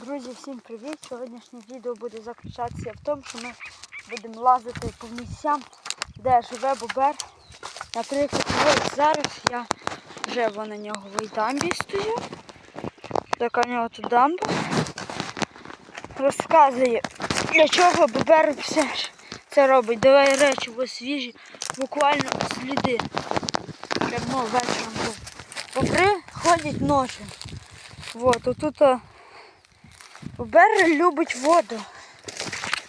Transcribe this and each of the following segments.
Друзі, всім привіт! Сьогоднішнє відео буде заключатися в тому, що ми будемо лазити по місцям, де живе бобер. Наприклад, ось зараз я вже на нього в дамбі стою. Така в нього тут дамба. Розказує, для чого бобер все ж це робить. Давай речі бо свіжі, буквально сліди. Прямо вечором був. Бобри ходять ночі. Вот, отут Бобер любить воду.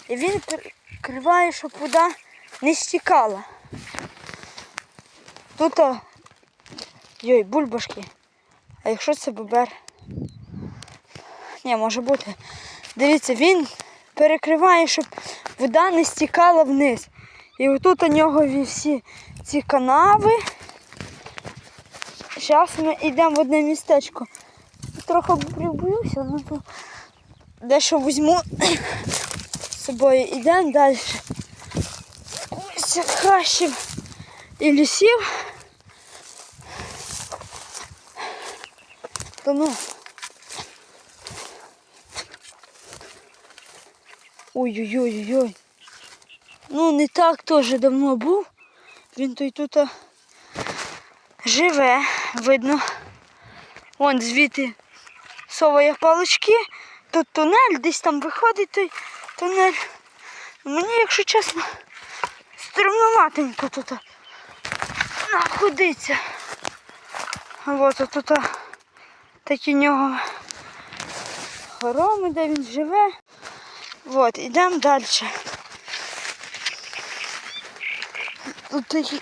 І він криває, щоб вода не стікала. Тут йой, бульбашки. А якщо це бобер? Ні, може бути. Дивіться, він перекриває, щоб вода не стікала вниз. І отут у нього всі ці канави. Зараз ми йдемо в одне містечко. Трохи прибоюся, але то дещо візьму з собою. Йдемо далі. Ось хащів і лісів. То ну. Ой-ой-ой-ой. Ну, не так теж давно був. Він той тут живе, видно. Вон звідти соває палички. Тут тунель, десь там виходить той тунель. Мені, якщо чесно, стрімноватенько тут знаходиться. От тут такі нього хороми, де він живе. От, йдемо далі. Тут такі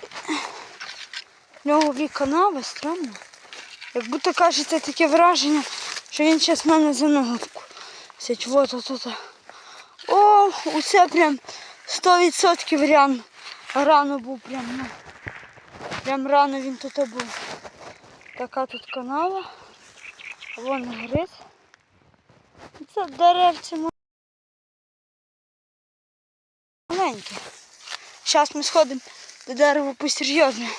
дві канави, странно. Як будто кажеться таке враження, що він зараз мене за ногу сить. Вот тут. О, усе прям 100% рян. Рано був прям. Ну. Прям рано він тут був. Така тут канава. Вон гриз. Це деревці маленькі. Зараз ми сходимо до дерева посерйозне.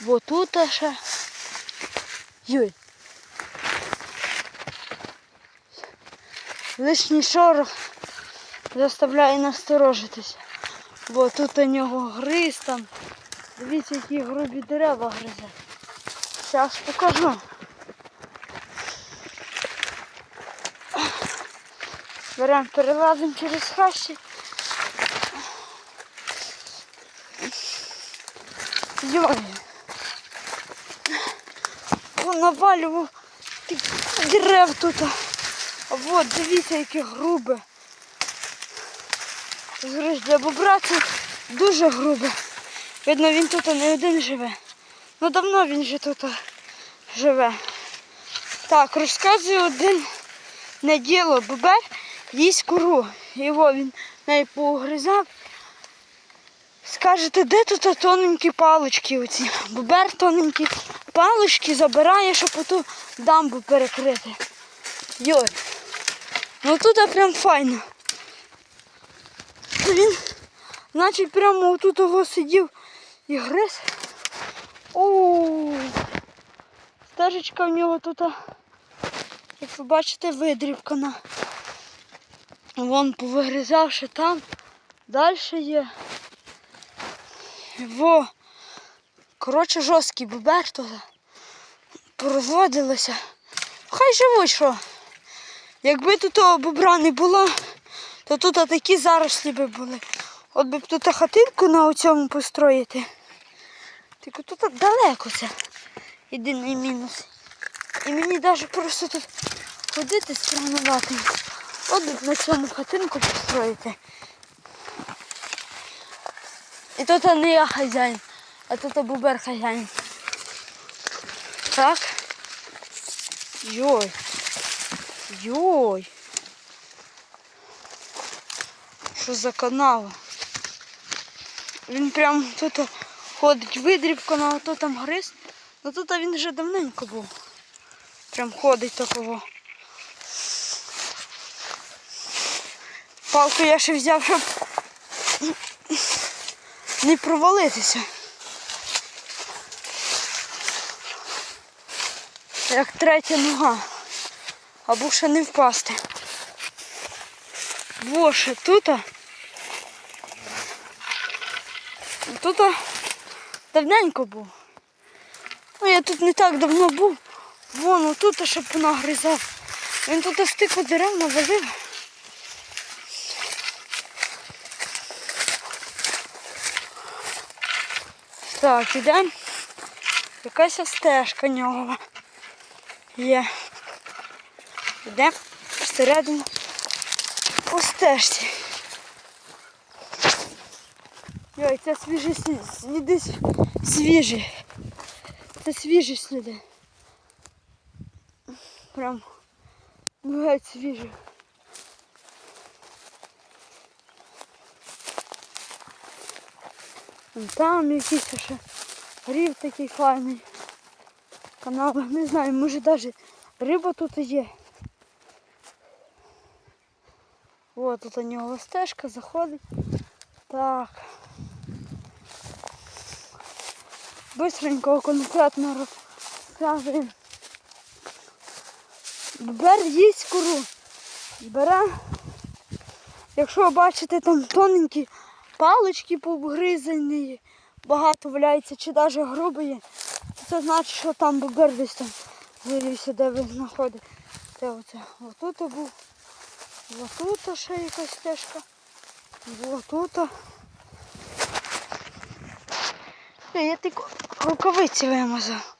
Вот тут ще. Юй. Лишній шорох заставляє насторожитися. Бо тут у нього гриз там. Дивіться, які грубі дерева гризе. Зараз покажу. Беремо, перелазимо через хащі. Йой. Навалював дерев тут. От дивіться, яке грубе. Гриш для бобра це дуже грубе. Видно, він тут не один живе. Ну давно він же тут живе. Так, розказую один не діло. Бобер їсть куру. Його він неї поугризав. Скажете, де тут тоненькі палички оці? Бобер тоненькі палички забирає, щоб оту дамбу перекрити. Йой. Ну тут прям файно. Він значить прямо отут його сидів і гриз. Оу. Стежечка в нього тут, як ви бачите, видрібкана. Вон повигризавши там. Далі є. Во. Коротше, жорсткий бобер тут порозводилося. Хай живуть що. Якби тут того бобра не було, то тут такі зарослі би були. От би б тут хатинку на цьому построїти. Тільки тут далеко це. Єдиний мінус. І мені навіть просто тут ходити странувати. От би б на цьому хатинку построїти. І тут не я хазяїн, а тут бубер хазяїн. Так. Йой. Йой. Що за канал? Він прям тут ходить видрібка, на то там гриз. Ну тут він вже давненько був. Прям ходить такого. Палку я ще взяв, щоб не провалитися. Як третя нога. Або ще не впасти. Во ще тут. Тут давненько був. Ну, я тут не так давно був. Вон тут ще понагризав. Він тут стику дерев навалив. Так, ідемо. Якась стежка нього є. Йдемо всередину по стежці. Йой, це свіжі слі- сліди свіжі. Це свіжі сліди. Прям геть свіжі. Там якийсь ще рів такий файний. Канал, не знаю, може навіть риба тут є. О, тут у нього стежка заходить. Так. Бистренько, конкретно розказуємо. Бер їсть куру. Бере. Якщо бачите там тоненькі палички повгризані, багато валяється чи навіть грубої, це значить, що там бобер десь там вирівся, де ви знаходите. Це оце. Отут був. Отут ще якась стежка. Отут. Е, Я тільки рукавиці вимазав.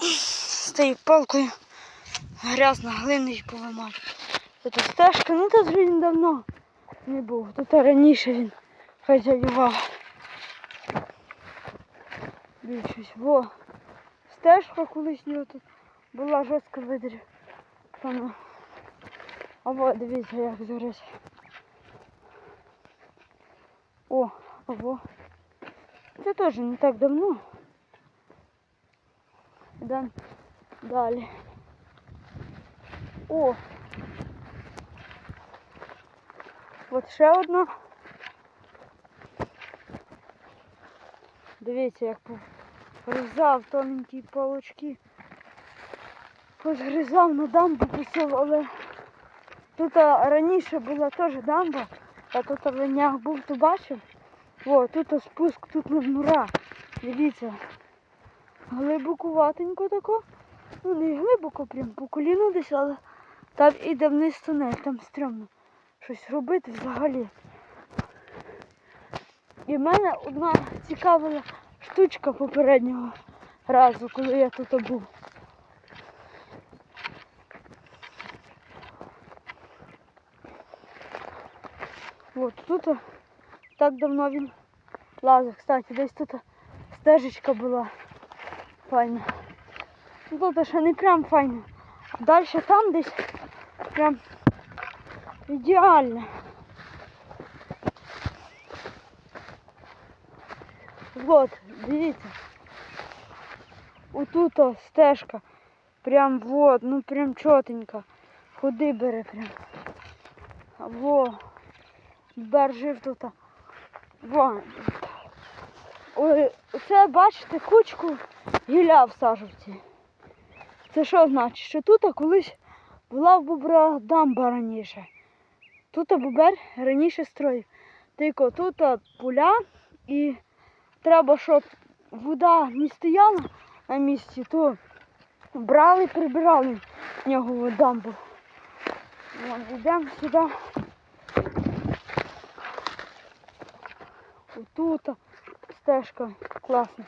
З тією палкою грязно глиною повимав. Тут стежка, ну тут він давно не був. Тут раніше він хазяював. Більшість. Во. Стежка колись нього тут була жорстко видрів. А вот дивіться, як зараз. О, ого. Це теж не так давно. Йдемо далі. О! От ще одна. Дивіться, як порізав тоненькі палочки. Позгризав на дамбу писав, але тут раніше була теж дамба, а тут в був, то бачив. О, тут спуск, тут мура. Дивіться. Глибокуватенько тако. Ну не глибоко, прям по коліну десь, але там іде вниз тунель, там стрьомно. Щось робити взагалі. І в мене одна цікава штучка попереднього разу, коли я тут був. От тут так давно він лазив. Кстати, десь тут стежечка була файна. Ну, Тут ще не прям файна. Далі там десь прям ідеально. Вот, дивіться. Отут о, стежка. Прям вот, ну прям чотенько. Ходи бере прям. Во. Бер жив тут. Во. Це бачите кучку гілля в сажівці. Це що значить? Що тут колись була в бобра дамба раніше. Тут бобер раніше строїв. Тільки тут поля і треба, щоб вода не стояла на місці, то брали, прибирали в нього дамбу. Вон, сюди. Отут стежка класна.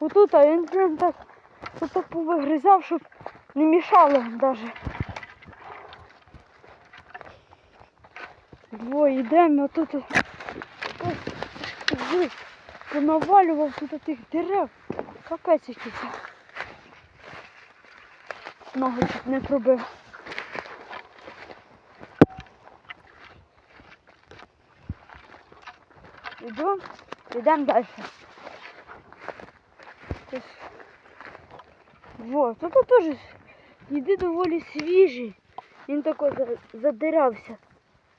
Отут він прям так тут повигризав, щоб не мішало навіть. Во, йдемо, а тут понавалював тут тих дерев. Капець якийсь. Ногу чуть не пробив. Іду, йдемо далі. Ось. Во, тут теж їди доволі свіжий. Він тако задирався.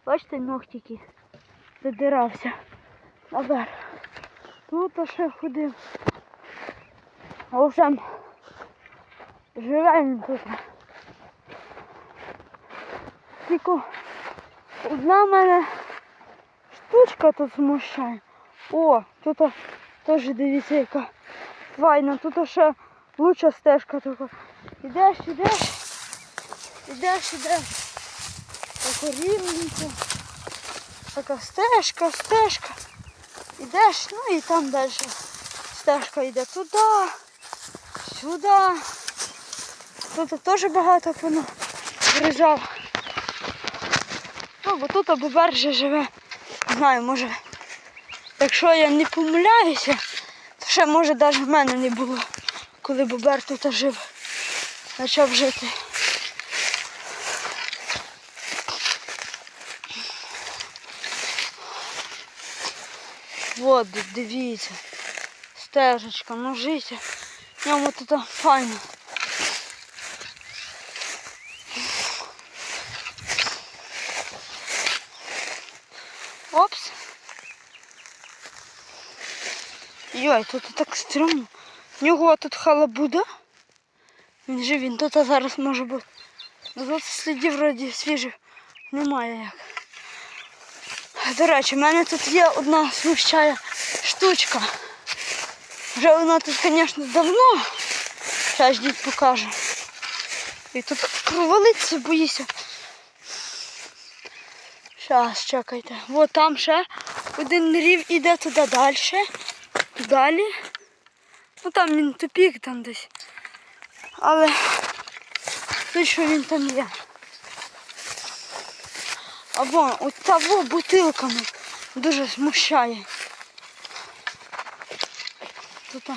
Бачите, ногтики задирався. Наверх. Тут ще ходив. А вже живе тут. тільки одна мене штучка тут смущає. О, тут теж дивіться яка файна. Тут ще лучша стежка така. Ідеш, ідеш, ідеш, ідеш. Так рівненько. Така стежка, стежка. Ідеш, ну і там далі. Стежка йде туди, сюди. Тут теж багато воно гризав. Ну, бо тут бобер вже живе. Знаю, може. Якщо я не помиляюся, то ще може навіть в мене не було, коли бобер тут жив, почав жити. Вот, дивіться. Стежечка, ну життя. Ньому тут файно. Йой, тут так стрьомно. В нього тут халабуда. Він же він тут зараз може бути. Тут слідів вроді свіжих немає як. До речі, в мене тут є одна смущає штучка. Вже вона тут, звісно, давно. Зараз дід покаже. І тут провалитися боїся. Зараз, чекайте. От там ще один рів іде туди далі. Далі. Ну там він тупік там десь. Але що він там є. А вон, от та во бутилками дуже смущає. Тут,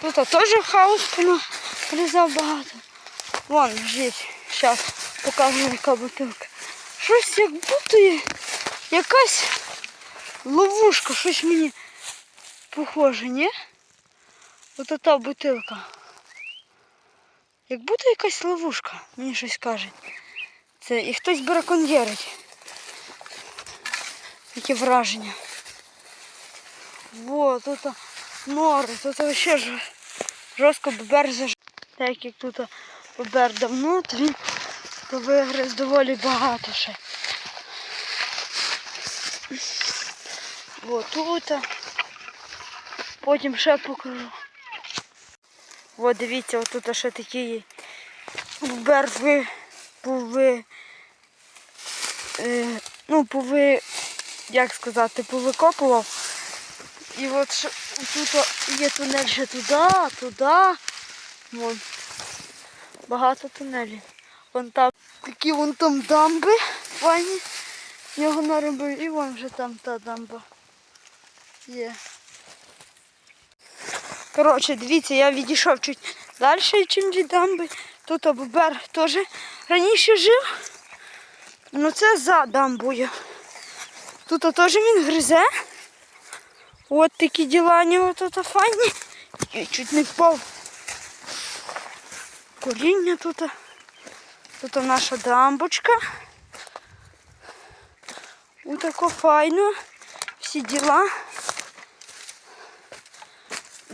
тут теж хаос порізав багато. Вон, жить. Зараз покажу, яка бутилка. Щось як будто якась ловушка, щось мені похоже, ні? Ось та бутилка. Як будто якась ловушка, мені щось каже. Це і хтось браконьєрить. Таке враження. Во, тут нори, тут вообще ж жорстко бобер заж... Так як тут бобер давно, то він вигриз доволі багато ще. Тут. Потім ще покажу. О, дивіться, отут ще такий бобер ви пови, е, ну, пови, як сказати, повикопував. І от тут є тунель ще туди, туди. Вон. Багато тунелів. Вон там такі вон там дамби файні. Його наробив і вон вже там та дамба є. Коротше, дивіться, я відійшов чуть далі, ніж від дамби. Тут бобер теж раніше жив. Ну це за дамбою. Тут теж він гризе. От такі діла у нього тут файні. Я чуть не впав. Коріння тут. Тут наша дамбочка. Ось тако файно. Всі діла.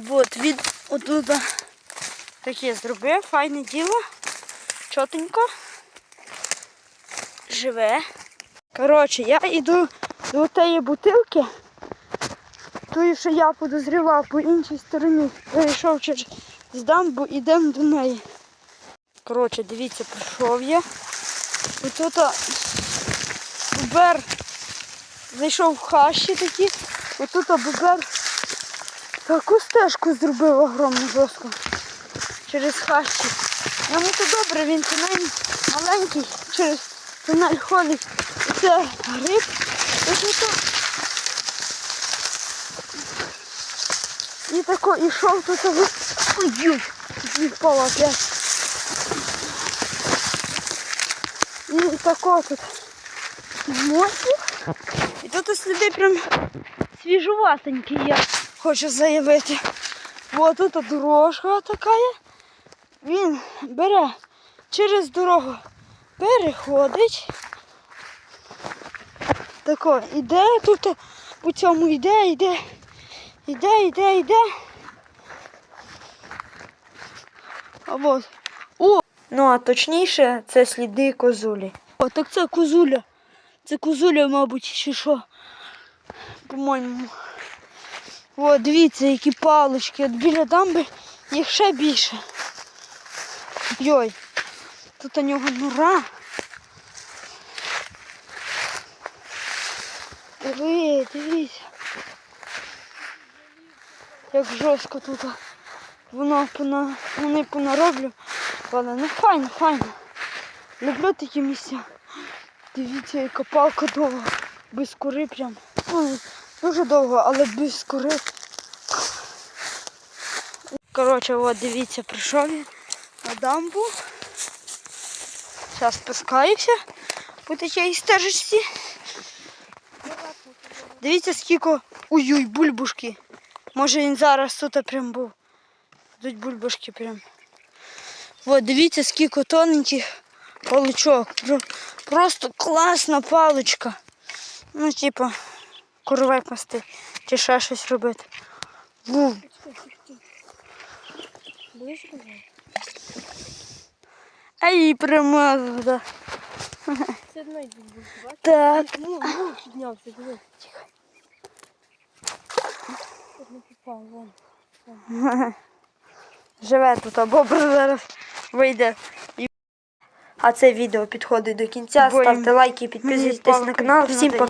От від отут таке зробив, файне діло. Чотенько. Живе. Коротше, я йду до тієї бутилки. Тою, що я подозрівав по іншій стороні. Перейшов через дамбу, йдемо до неї. Коротше, дивіться, прийшов я. Ось бубер зайшов в хащі такі. Ось тут бубер таку стежку зробив огромну жорстку через хащі. Йому то добре, він тунель маленький, через тунель ходить. Це гриб. І тако ішов тут. Ой, і опять. І тако тут мосик. І тут сліди прям свіжуватенькі, я хочу заявити. Ось тут дорожка така. Він бере через дорогу, переходить. Тако, іде тут, по цьому йде, йде, йде, йде, йде. А от. О! Ну а точніше, це сліди козулі. О, так це козуля. Це козуля, мабуть, чи що. По-моєму. О, дивіться, які палички. От біля дамби їх ще більше. Йой. Тут у нього нора. Диви, дивіться. Як жорстко тут. Воно пона... вони понароблю. Але ну файно, файно. Люблю такі місця. Дивіться, яка палка довга. Без кори прям. Дуже довго, але без кори. Коротше, от дивіться, прийшов я на дамбу. Зараз спускаюся по такій стежечці. Дивіться, скільки уюй, бульбушки. Може він зараз тут прям був. Тут бульбашки прям. От, дивіться, скільки тоненьких паличок. Просто класна паличка. Ну, типа, курвай пасти. Чи ще щось робити. Ву. Ай, промазав, да. Це одно йде бачиш? Так. Ну, ну, піднявся, диви. Тут не попав, вон. Живе тут, а бобр зараз вийде. А це відео підходить до кінця. Бо Ставте лайки, підписуйтесь на канал. Всім пока.